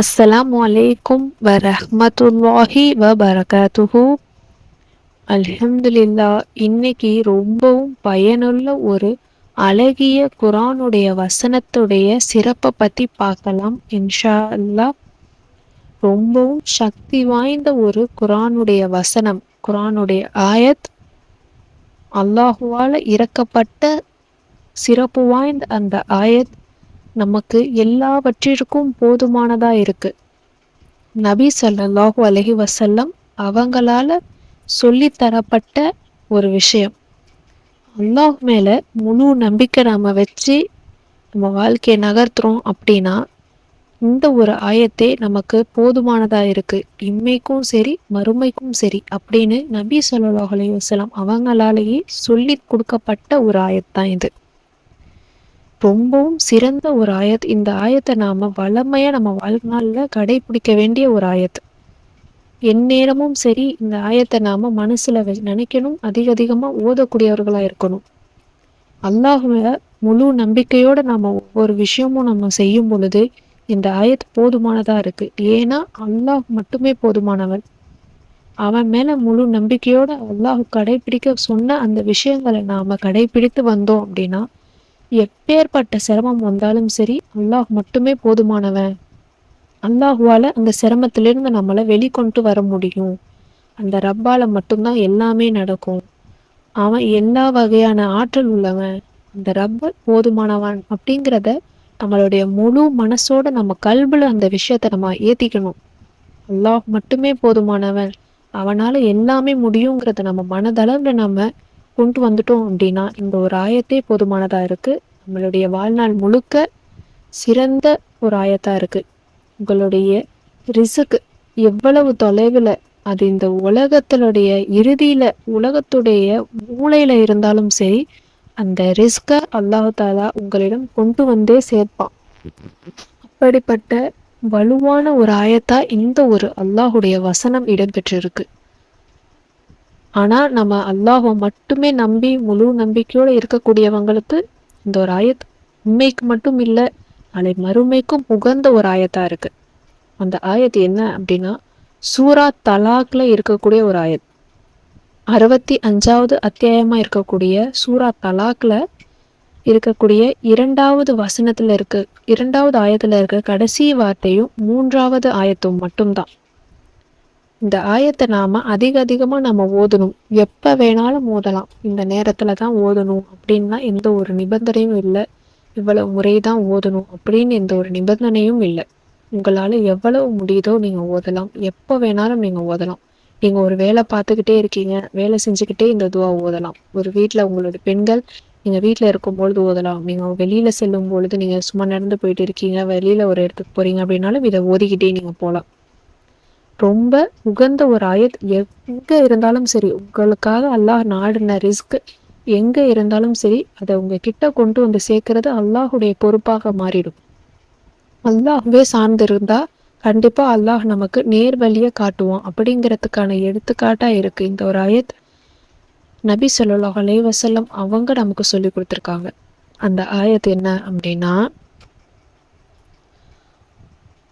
அஸ்ஸலாமு அலைக்கும் வ பரகாத்துஹு அல்ஹம்துலில்லா இன்னைக்கு ரொம்பவும் பயனுள்ள ஒரு அழகிய குரானுடைய வசனத்துடைய சிறப்பை பற்றி பார்க்கலாம் இன்ஷா அல்லாஹ் ரொம்பவும் சக்தி வாய்ந்த ஒரு குரானுடைய வசனம் குரானுடைய ஆயத். அல்லாஹுவால் இறக்கப்பட்ட சிறப்பு வாய்ந்த அந்த ஆயத். நமக்கு எல்லாவற்றிற்கும் போதுமானதா இருக்கு. நபி சல்லாஹூ அலஹி வசல்லம் அவங்களால சொல்லித்தரப்பட்ட ஒரு விஷயம். அல்லாஹ் மேல முழு நம்பிக்கை நாம வச்சு நம்ம வாழ்க்கையை நகர்த்துறோம் அப்படின்னா இந்த ஒரு ஆயத்தே நமக்கு போதுமானதா இருக்கு. இம்மைக்கும் சரி மறுமைக்கும் சரி அப்படின்னு நபி ஸல்லல்லாஹு அலைஹி வஸல்லம் அவங்களாலேயே சொல்லி கொடுக்கப்பட்ட ஒரு ஆயத்தான் இது. ரொம்பவும் சிறந்த ஒரு ஆயத். இந்த ஆயத்தை நாம வளமையா நம்ம வாழ்நாளில் கடைபிடிக்க வேண்டிய ஒரு ஆயத். எந்நேரமும் சரி இந்த ஆயத்தை நாம மனசுல நினைக்கணும். அதிக அதிகமா ஓதக்கூடியவர்களா இருக்கணும். அல்லாஹ்ல முழு நம்பிக்கையோட நாம ஒவ்வொரு விஷயமும் நம்ம செய்யும் பொழுது இந்த ஆயத் போதுமானதா இருக்கு. ஏன்னா அல்லாஹ் மட்டுமே போதுமானவன். அவன் மேல முழு நம்பிக்கையோட அல்லாஹ் கடைபிடிக்க சொன்ன அந்த விஷயங்களை நாம கடைபிடித்து வந்தோம் அப்படின்னா எப்பேற்பட்ட சிரமம் வந்தாலும் சரி அல்லாஹ் மட்டுமே போதுமானவன். அல்லாஹுவால அந்த சிரமத்திலிருந்து நம்மளை வெளிக்கொண்டு வர முடியும். அந்த ரப்பால மட்டும்தான் எல்லாமே நடக்கும். அவன் எல்லா வகையான ஆற்றல் உள்ளவன். அந்த ரப்ப போதுமானவன் அப்படிங்கிறத நம்மளுடைய முழு மனசோட நம்ம கல்வில அந்த விஷயத்த நம்ம ஏத்திக்கணும். அல்லாஹ் மட்டுமே போதுமானவன். அவனால எல்லாமே முடியுங்கிறத நம்ம மனதளவுல நம்ம கொண்டு வந்துட்டோம் அப்படின்னா இந்த ஒரு ஆயத்தே போதுமானதா இருக்கு. நம்மளுடைய வாழ்நாள் முழுக்க சிறந்த ஒரு ஆயத்தா இருக்கு. உங்களுடைய ரிசுக்கு எவ்வளவு தொலைவில் அது இந்த உலகத்தினுடைய இறுதியில உலகத்துடைய மூளையில் இருந்தாலும் சரி அந்த ரிஸ்கை அல்லாஹாலா உங்களிடம் கொண்டு வந்தே சேர்ப்பான். அப்படிப்பட்ட வலுவான ஒரு ஆயத்தா இந்த ஒரு அல்லாஹுடைய வசனம் இடம்பெற்றிருக்கு. ஆனால் நம்ம அல்லாஹை மட்டுமே நம்பி முழு நம்பிக்கையோடு இருக்கக்கூடியவங்களுக்கு இந்த ஒரு ஆயத் உண்மைக்கு மட்டும் இல்லை நாளை மறுமைக்கும் உகந்த ஒரு ஆயத்தாக இருக்குது அந்த ஆயத் என்ன அப்படின்னா சூரா தலாக்ல இருக்கக்கூடிய ஒரு ஆயத். அறுபத்தி அஞ்சாவது அத்தியாயமாக இருக்கக்கூடிய சூரா தலாக்ல இருக்கக்கூடிய இரண்டாவது வசனத்தில் இருக்க இரண்டாவது ஆயத்தில் இருக்க கடைசி வார்த்தையும் மூன்றாவது ஆயத்தும் மட்டும்தான். இந்த ஆயத்தை நாம அதிக அதிகமா நம்ம ஓதணும். எப்ப வேணாலும் ஓதலாம். இந்த நேரத்துல தான் ஓதணும் அப்படின்லாம் எந்த ஒரு நிபந்தனையும் இல்லை. இவ்வளவு முறை தான் ஓதணும் அப்படின்னு எந்த ஒரு நிபந்தனையும் இல்லை. உங்களால எவ்வளவு முடியுதோ நீங்க ஓதலாம். எப்போ வேணாலும் நீங்க ஓதலாம். நீங்க ஒரு வேலை பார்த்துக்கிட்டே இருக்கீங்க. வேலை செஞ்சுக்கிட்டே இந்த துவா ஓதலாம். ஒரு வீட்டில் உங்களோட பெண்கள் நீங்க வீட்டில் இருக்கும் பொழுது ஓதலாம். நீங்க வெளியில செல்லும் பொழுது நீங்க சும்மா நடந்து போயிட்டு இருக்கீங்க. வெளியில ஒரு இடத்துக்கு போறீங்க அப்படின்னாலும் இதை ஓதிக்கிட்டே நீங்க போகலாம். ரொம்ப உகந்த ஒரு ஆயத். எங்கே இருந்தாலும் சரி உங்களுக்காக அல்லாஹ் நாடின ரிஸ்க் எங்கே இருந்தாலும் சரி அதை உங்ககிட்ட கொண்டு வந்து சேர்க்கறது அல்லாஹுடைய பொறுப்பாக மாறிடும். அல்லாஹ்வே சார்ந்திருந்தா கண்டிப்பா அல்லாஹ் நமக்கு நேர் வழியை காட்டுவோம் அப்படிங்கிறதுக்கான எடுத்துக்காட்டா இருக்கு இந்த ஒரு ஆயத். நபி சொல்லலாம் அலே அவங்க நமக்கு சொல்லி கொடுத்துருக்காங்க. அந்த ஆயத் என்ன அப்படின்னா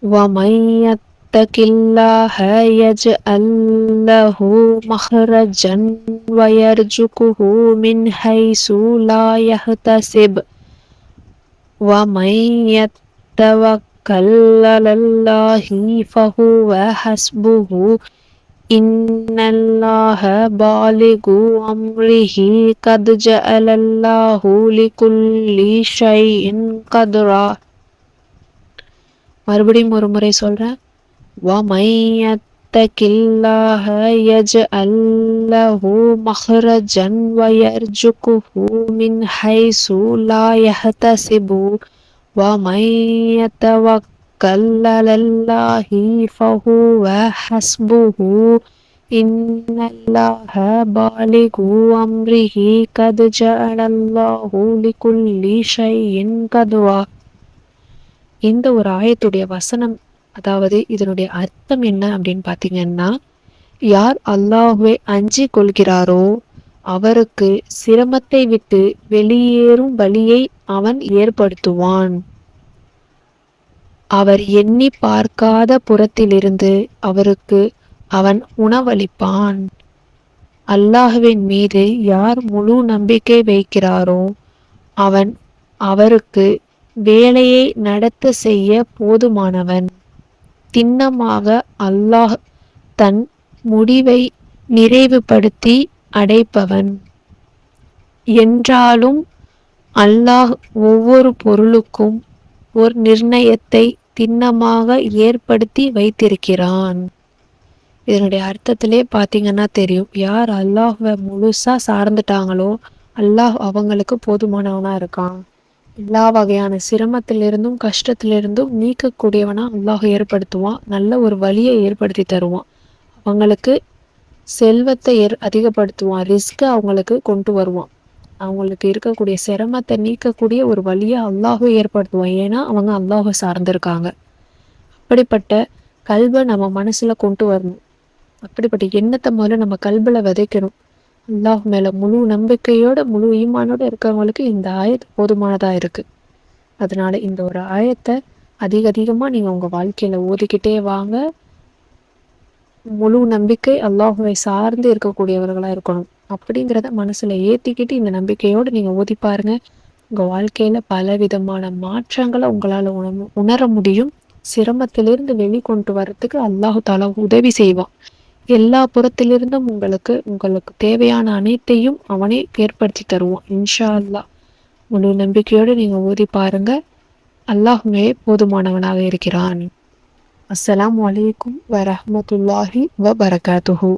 வமையத் يَتَّقِ اللَّهَ يَجْعَل لَّهُ مَخْرَجًا وَيَرْزُقْهُ مِنْ حَيْثُ لَا يَحْتَسِبُ وَمَن يَتَوَكَّلْ عَلَى اللَّهِ فَهُوَ حَسْبُهُ إِنَّ اللَّهَ بالغ أمره قد جعل الله لكل شيء قدرا மறுபடியும் ஒரு முறை சொல்றேன் وَمَن يَتَّقِ اللَّهَ يَجْعَل لَّهُ مَخْرَجًا وَيَرْزُقْهُ مِنْ حَيْثُ لَا يَحْتَسِبُ وَمَن يَتَوَكَّلْ عَلَى اللَّهِ فَهُوَ حَسْبُهُ إِنَّ اللَّهَ بالغ أمره قد جعل الله لكل شيء قدرا இந்த ஒரு ஆயத்துடைய வசனம் அதாவது இதனுடைய அர்த்தம் என்ன அப்படின்னு பார்த்தீங்கன்னா யார் அல்லாஹுவை அஞ்சி கொள்கிறாரோ அவருக்கு சிரமத்தை விட்டு வெளியேறும் வழியை அவன் ஏற்படுத்துவான். அவர் எண்ணி பார்க்காத புறத்திலிருந்து அவருக்கு அவன் உணவளிப்பான். அல்லாஹுவின் மீது யார் முழு நம்பிக்கை வைக்கிறாரோ அவன் அவருக்கு வேலையை நடத்த செய்ய போதுமானவன். திண்ணமாக அல்லாஹ் தன் முடிவை நிறைவுபடுத்தி அடைப்பவன். என்றாலும் அல்லாஹ் ஒவ்வொரு பொருளுக்கும் ஒரு நிர்ணயத்தை திண்ணமாக ஏற்படுத்தி வைத்திருக்கிறான். இதனுடைய அர்த்தத்திலே பார்த்தீங்கன்னா தெரியும். யார் அல்லாஹ்வை முழுசா சார்ந்துட்டாங்களோ அல்லாஹ் அவங்களுக்கு போதுமானவனா இருக்கான். எல்லா வகையான சிரமத்திலிருந்தும் கஷ்டத்திலிருந்தும் நீக்கக்கூடியவனா அல்லாஹ் ஏற்படுத்துவான். நல்ல ஒரு வழியை ஏற்படுத்தி தருவான். அவங்களுக்கு செல்வத்தை ஏற் அதிகப்படுத்துவான். ரிஸ்க்கை அவங்களுக்கு கொண்டு வருவான். அவங்களுக்கு இருக்கக்கூடிய சிரமத்தை நீக்கக்கூடிய ஒரு வழியை அல்லாஹும் ஏற்படுத்துவான். ஏன்னா அவங்க அல்லாஹை சார்ந்திருக்காங்க. அப்படிப்பட்ட கல்வை நம்ம மனசுல கொண்டு வரணும். அப்படிப்பட்ட எண்ணத்தை முதல்ல நம்ம கல்வில விதைக்கணும். அல்லாஹ் மேல முழு நம்பிக்கையோட முழு ஈமானோட இருக்கிறவங்களுக்கு இந்த ஆயத்து போதுமானதா இருக்கு. அதனால இந்த ஒரு ஆயத்தை அதிக அதிகமா நீங்க உங்க வாழ்க்கையில ஓதிக்கிட்டே வாங்க. முழு நம்பிக்கை அல்லாஹுவை சார்ந்து இருக்கக்கூடியவர்களா இருக்கணும். அப்படிங்கிறத மனசுல ஏத்திக்கிட்டு இந்த நம்பிக்கையோடு நீங்க ஓதி பாருங்க. உங்க வாழ்க்கையில பல விதமான மாற்றங்களை உங்களால உண உணர முடியும். சிரமத்திலிருந்து வெளிக்கொண்டு வர்றதுக்கு அல்லாஹு தாலா உதவி செய்வான். எல்லா புறத்திலிருந்தும் உங்களுக்கு உங்களுக்கு தேவையான அனைத்தையும் அவனே ஏற்படுத்தி தருவான். இன்ஷா அல்லா முழு நம்பிக்கையோடு நீங்கள் ஓதி பாருங்க. அல்லாஹுமே போதுமானவனாக இருக்கிறான். அஸ்ஸலாம் வலைக்கும் வ வரகாத்துகு